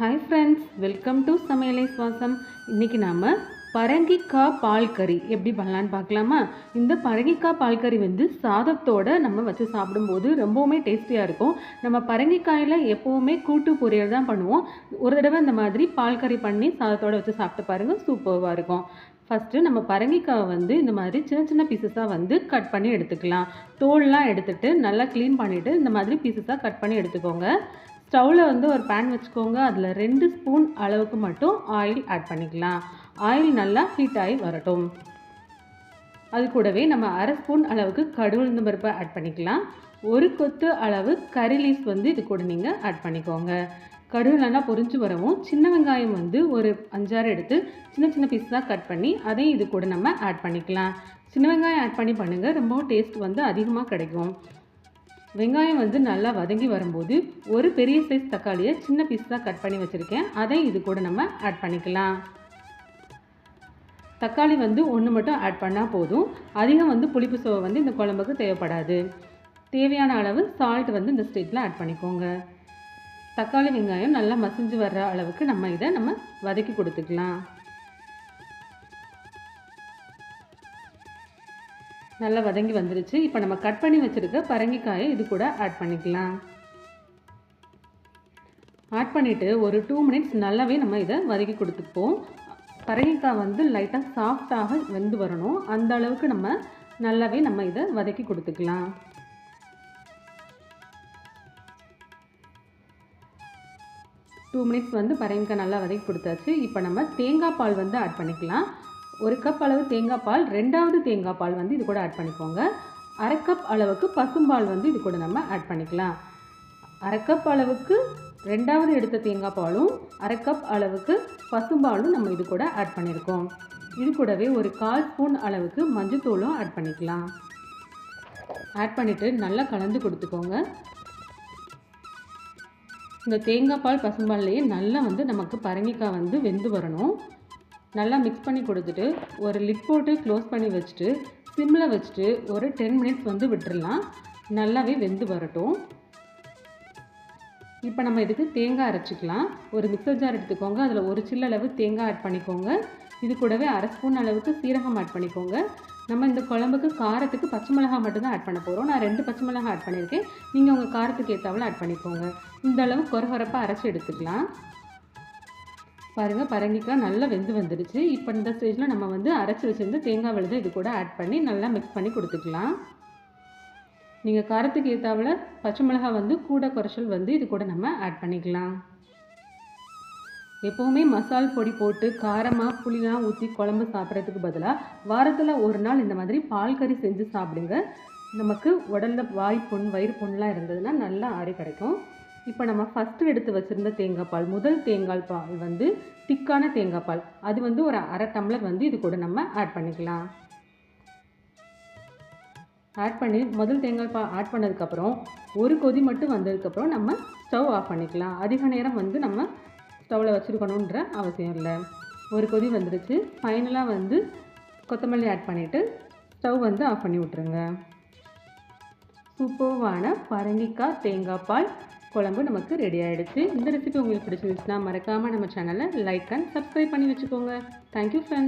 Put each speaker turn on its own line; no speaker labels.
Hi friends welcome to சமையலை சுவாசம். இன்றைக்கி நாம் பரங்கிக்காய் பால் கறி எப்படி பண்ணலான்னு பார்க்கலாமா? இந்த பரங்கிக்காய் பால் கறி வந்து சாதத்தோட நம்ம வச்சு சாப்பிடும்போது ரொம்பவுமே டேஸ்டியாக இருக்கும். நம்ம பரங்கிக்காயில் எப்போவுமே கூட்டு பொரியல் தான் பண்ணுவோம். ஒரு தடவை இந்த மாதிரி பால் கறி பண்ணி சாதத்தோட வச்சு சாப்பிட்டு பாருங்கள் சூப்பராக இருக்கும். ஃபஸ்ட்டு நம்ம பரங்கிக்காவை வந்து இந்த மாதிரி சின்ன சின்ன பீசஸாக வந்து கட் பண்ணி எடுத்துக்கலாம். தோல்லாம் எடுத்துட்டு நல்லா க்ளீன் பண்ணிவிட்டு இந்த மாதிரி பீசஸாக கட் பண்ணி எடுத்துக்கோங்க. ஸ்டவ்வில் வந்து ஒரு பேன் வச்சுக்கோங்க. அதில் ரெண்டு ஸ்பூன் அளவுக்கு மட்டும் ஆயில் ஆட் பண்ணிக்கலாம். ஆயில் நல்லா ஹீட் ஆகி வரட்டும். அது கூடவே நம்ம அரை ஸ்பூன் அளவுக்கு கடுகுளுந்து பருப்பை ஆட் பண்ணிக்கலாம். ஒரு கொத்து அளவு கறி லீஸ் வந்து இது கூட நீங்கள் ஆட் பண்ணிக்கோங்க. கடுகு நல்லா பொரிஞ்சு வரவும் சின்ன வெங்காயம் வந்து ஒரு அஞ்சாறு எடுத்து சின்ன சின்ன பீஸாக கட் பண்ணி அதையும் இது கூட நம்ம ஆட் பண்ணிக்கலாம். சின்ன வெங்காயம் ஆட் பண்ணி பண்ணுங்கள் ரொம்ப டேஸ்ட் வந்து அதிகமாக கிடைக்கும். வெங்காயம் வந்து நல்லா வதங்கி வரும்போது ஒரு பெரிய சைஸ் தக்காளியை சின்ன பீஸாக கட் பண்ணி வச்சுருக்கேன். அதையும் இது கூட நம்ம ஆட் பண்ணிக்கலாம். தக்காளி வந்து ஒன்று மட்டும் ஆட் பண்ணால் போதும். அதிகம் வந்து புளிப்பு சுவை வந்து இந்த குழம்புக்கு தேவைப்படாது. தேவையான அளவு சால்ட் வந்து இந்த ஸ்டேஜில் ஆட் பண்ணிக்கோங்க. தக்காளி வெங்காயம் நல்லா மசிஞ்சு வர்ற அளவுக்கு நம்ம இதை நம்ம வதக்கி கொடுத்துக்கலாம். நல்லா வதங்கி வந்துருச்சு. இப்போ நம்ம கட் பண்ணி வச்சுருக்க பரங்கிக்காயை இது கூட ஆட் பண்ணிக்கலாம். ஆட் பண்ணிவிட்டு ஒரு டூ மினிட்ஸ் நல்லாவே நம்ம இதை வதக்கி கொடுத்துப்போம். பரங்கிக்காய் வந்து லைட்டாக சாஃப்டாக வெந்து வரணும். அந்த அளவுக்கு நம்ம நல்லாவே நம்ம இதை வதக்கி கொடுத்துக்கலாம். டூ மினிட்ஸ் வந்து பரங்கிக்காய் நல்லா வதக்கி கொடுத்தாச்சு. இப்போ நம்ம தேங்காய் பால் வந்து ஆட் பண்ணிக்கலாம். ஒரு கப் அளவு தேங்காய் பால் ரெண்டாவது தேங்காய் பால் வந்து இது கூட ஆட் பண்ணிக்கோங்க. அரை கப் அளவுக்கு பசும்பால் வந்து இது கூட நம்ம ஆட் பண்ணிக்கலாம். அரை கப் அளவுக்கு ரெண்டாவது எடுத்த தேங்காய் பாலும் அரை கப் அளவுக்கு பசும்பாலும் நம்ம இது கூட ஆட் பண்ணியிருக்கோம் இது கூடவே ஒரு கால் ஸ்பூன் அளவுக்கு மஞ்சத்தூளும் ஆட் பண்ணிக்கலாம். ஆட் பண்ணிவிட்டு நல்லா கலந்து கொடுத்துக்கோங்க. இந்த தேங்காய் பால் பசும்பால்லையே நல்லா வந்து நமக்கு பரங்கிக்காய் வந்து வெந்து வரணும். நல்லா மிக்ஸ் பண்ணி கொடுத்துட்டு ஒரு லிட் போட்டு க்ளோஸ் பண்ணி வச்சுட்டு சிம்மில் வச்சுட்டு ஒரு டென் மினிட்ஸ் வந்து விட்டுடலாம் நல்லாவே வெந்து வரட்டும். இப்போ நம்ம இதுக்கு தேங்காய் அரைச்சிக்கலாம். ஒரு மிக்சர் ஜார் எடுத்துக்கோங்க. அதில் ஒரு சில்ல அளவு தேங்காய் ஆட் பண்ணிக்கோங்க. இது கூடவே அரை ஸ்பூன் அளவுக்கு சீரகம் ஆட் பண்ணிக்கோங்க. நம்ம இந்த குழம்புக்கு காரத்துக்கு பச்சை மிளகாய் மட்டும்தான் ஆட் பண்ண போகிறோம் நான் ரெண்டு பச்சை மிளகாய் ஆட் பண்ணியிருக்கேன். நீங்கள் உங்கள் காரத்துக்கு ஏற்றாவில் ஆட் பண்ணிக்கோங்க. இந்த அளவு கொரகொரப்பாக அரைச்சி எடுத்துக்கலாம். பாருங்கள் பரங்கிக்காய் நல்லா வெந்து வந்துடுச்சு. இப்போ இந்த ஸ்டேஜில் நம்ம வந்து அரைச்சி வச்சுருந்து தேங்காய் விழுது இது கூட ஆட் பண்ணி நல்லா மிக்ஸ் பண்ணி கொடுத்துக்கலாம். நீங்கள் காரத்துக்கு ஏற்றாவில் பச்சை மிளகாய் வந்து கூட குறைச்சல் வந்து இது கூட நம்ம ஆட் பண்ணிக்கலாம். எப்போவுமே மசால் பொடி போட்டு காரமாக புளிலாம் ஊற்றி குழம்பு சாப்பிட்றதுக்கு பதிலாக வாரத்தில் ஒரு நாள் இந்த மாதிரி பால் கறி செஞ்சு சாப்பிடுங்க. நமக்கு உடலில் வாய் புண் வயிறு புண்ணெலாம் இருந்ததுன்னா நல்லா ஆறி கிடைக்கும். இப்போ நம்ம ஃபஸ்ட்டு எடுத்து வச்சுருந்த தேங்காய் பால் முதல் தேங்காய் பால் வந்து திக்கான தேங்காய் பால். அது வந்து ஒரு அரை டம்ளர் வந்து இது கூட நம்ம ஆட் பண்ணிக்கலாம். ஆட் பண்ணி முதல் தேங்காய் பால் ஆட் பண்ணதுக்கப்புறம் ஒரு கொதி மட்டும் வந்ததுக்கப்புறம் நம்ம ஸ்டவ் ஆஃப் பண்ணிக்கலாம். அதிக நேரம் வந்து நம்ம ஸ்டவ்வில் வச்சுருக்கணுன்ற அவசியம் இல்லை. ஒரு கொதி வந்துடுச்சு ஃபைனலாக வந்து கொத்தமல்லி ஆட் பண்ணிவிட்டு ஸ்டவ் வந்து ஆஃப் பண்ணி விட்ருங்க சூப்பர்வான பரங்கிக்காய் தேங்காய் பால். குழம்பு நமக்கு ரெடி ஆகிடுச்சு இந்த ரெசிபி உங்களுக்கு பிடிச்சிருந்துச்சுன்னா மறக்காமல் நம்ம சேனலை லைக் அண்ட் சப்ஸ்கிரைப் பண்ணி வச்சுக்கோங்க. Thank you friends